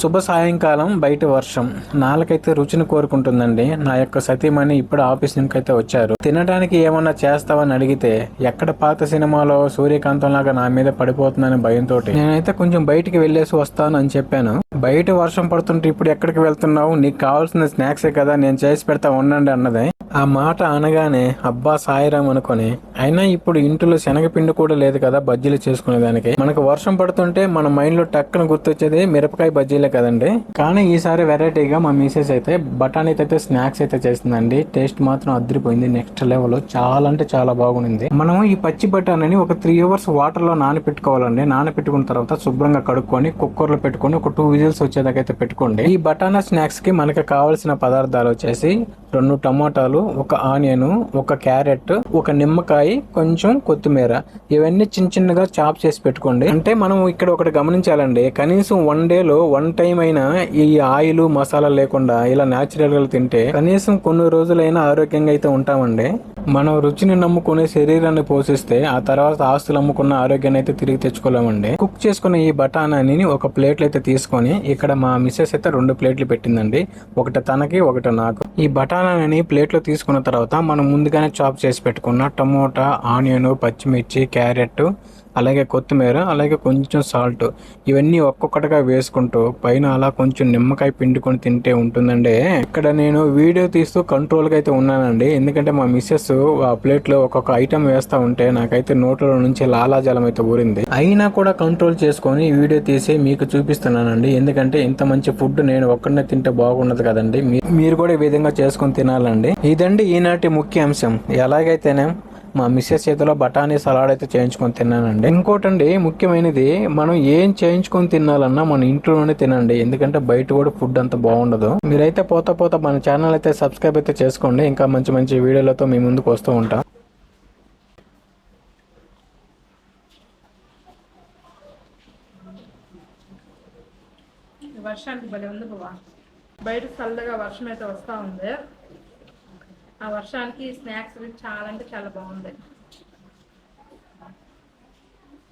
శుభ సాయంకాలం బయట వర్షం. నాలుకైతే రుచిని కోరుకుంటుందండి. నా యొక్క సతీమణి ఇప్పుడు ఆఫీస్ నుంచి అయితే వచ్చారు. తినడానికి ఏమన్నా చేస్తావని అడిగితే ఎక్కడ పాత సినిమాలో సూర్యకాంతం లాగా నా మీద పడిపోతుందని భయంతో నేనైతే కొంచెం బయటికి వెళ్ళేసి వస్తాను అని చెప్పాను. బయట వర్షం పడుతుంటే ఇప్పుడు ఎక్కడికి వెళ్తున్నావు? నీకు కావాల్సిన స్నాక్సే కదా? నేను చేసి పెడతా ఉండండి అన్నది. ఆ మాట అనగానే అబ్బా సాయిరాం అనుకొని అయినా ఇప్పుడు ఇంట్లో శనగపిండి కూడా లేదు కదా బజ్జీలు చేసుకునే దానికి మనకు వర్షం పడుతుంటే మన మైండ్లో టక్కున గుర్తొచ్చేది మిరపకాయ బజ్జీలే కదండి? కానీ ఈసారి వెరైటీగా మా మిసెస్ అయితే బఠానీ అయితే స్నాక్స్ అయితే చేసిందండి టేస్ట్ మాత్రం అద్దరిపోయింది నెక్స్ట్ లెవెల్ చాలా అంటే చాలా బాగుంది. మనం ఈ పచ్చి బఠానీని ఒక త్రీ అవర్స్ వాటర్లో నానబెట్టుకోవాలండి నానబెట్టుకున్న తర్వాత శుభ్రంగా కడుక్కొని కుక్కర్లో పెట్టుకొని ఒక టూ విజిల్స్ వచ్చేదాకైతే అయితే పెట్టుకోండి. ఈ బఠానా స్నాక్స్కి మనకి కావాల్సిన పదార్థాలు వచ్చేసి రెండు టమాటాలు ఒక ఆనియన్ ఒక క్యారెట్ ఒక నిమ్మకాయ కొంచెం కొత్తిమీర. ఇవన్నీ చిన్న చిన్నగా చాప్ చేసి పెట్టుకోండి. అంటే మనం ఇక్కడ ఒకటి గమనించాలండి కనీసం వన్ డే లో వన్ టైం అయినా ఈ ఆయిల్ మసాలా లేకుండా ఇలా న్యాచురల్గా తింటే కనీసం కొన్ని రోజులైనా ఆరోగ్యంగా అయితే ఉంటామండి. మనం రుచిని నమ్ముకునే శరీరాన్ని పోషిస్తే ఆ తర్వాత ఆస్తులు అమ్ముకున్న ఆరోగ్యాన్ని అయితే తిరిగి తెచ్చుకోలేమండి. కుక్ చేసుకున్న ఈ బఠానాని ఒక ప్లేట్లు అయితే తీసుకొని ఇక్కడ మా మిస్సెస్ అయితే రెండు ప్లేట్లు పెట్టిందండి. ఒకటి తనకి ఒకటి నాకు. ఈ మసాలాలని ప్లేట్లో తీసుకున్న తర్వాత మనం ముందుగానే చాప్ చేసి పెట్టుకున్న టమోటా ఆనియన్ పచ్చిమిర్చి క్యారెట్ అలాగే కొత్తిమీర అలాగే కొంచెం సాల్ట్ ఇవన్నీ ఒక్కొక్కటిగా వేసుకుంటూ పైన అలా కొంచెం నిమ్మకాయ పిండుకొని తింటే ఉంటుందండి. ఇక్కడ నేను వీడియో తీస్తూ కంట్రోల్గా అయితే ఉన్నానండి. ఎందుకంటే మా మిస్సెస్ ఆ ప్లేట్లో ఒక్కొక్క ఐటెం వేస్తా ఉంటే నాకైతే నోట్లో నుంచి లాలాజలం అయితే ఊరింది. అయినా కూడా కంట్రోల్ చేసుకొని వీడియో తీసి మీకు చూపిస్తున్నానండి. ఎందుకంటే ఇంత మంచి ఫుడ్ నేను ఒక్కడనే తింటే బాగుండదు కదండి. మీ- మీరు కూడా ఈ విధంగా చేసుకొని తినాలండి. ఇదండి ఈనాటి ముఖ్య అంశం. ఎలాగైతేనే మా మిస్సెస్ చేతిలో బఠానీ సలాడ్ అయితే చేయించుకొని తిన్నానండి. ఇంకోటండి ముఖ్యమైనది మనం ఏం చేయించుకొని తినాలన్నా మన ఇంట్లోనే తినండి. ఎందుకంటే బయట కూడా ఫుడ్ అంత బాగుండదు. మీరైతే పోతా పోతా మన ఛానల్ అయితే సబ్స్క్రైబ్ అయితే చేసుకోండి. ఇంకా మంచి మంచి వీడియోలతో మీ ముందుకు వస్తూ ఉంటాం. వర్షానికి భలే ఉంది బయట చల్లగా వర్షం అయితే వస్తూ ఉంది. ఆ వర్షానికి స్నాక్స్ చాలా అంటే చాలా బాగుంది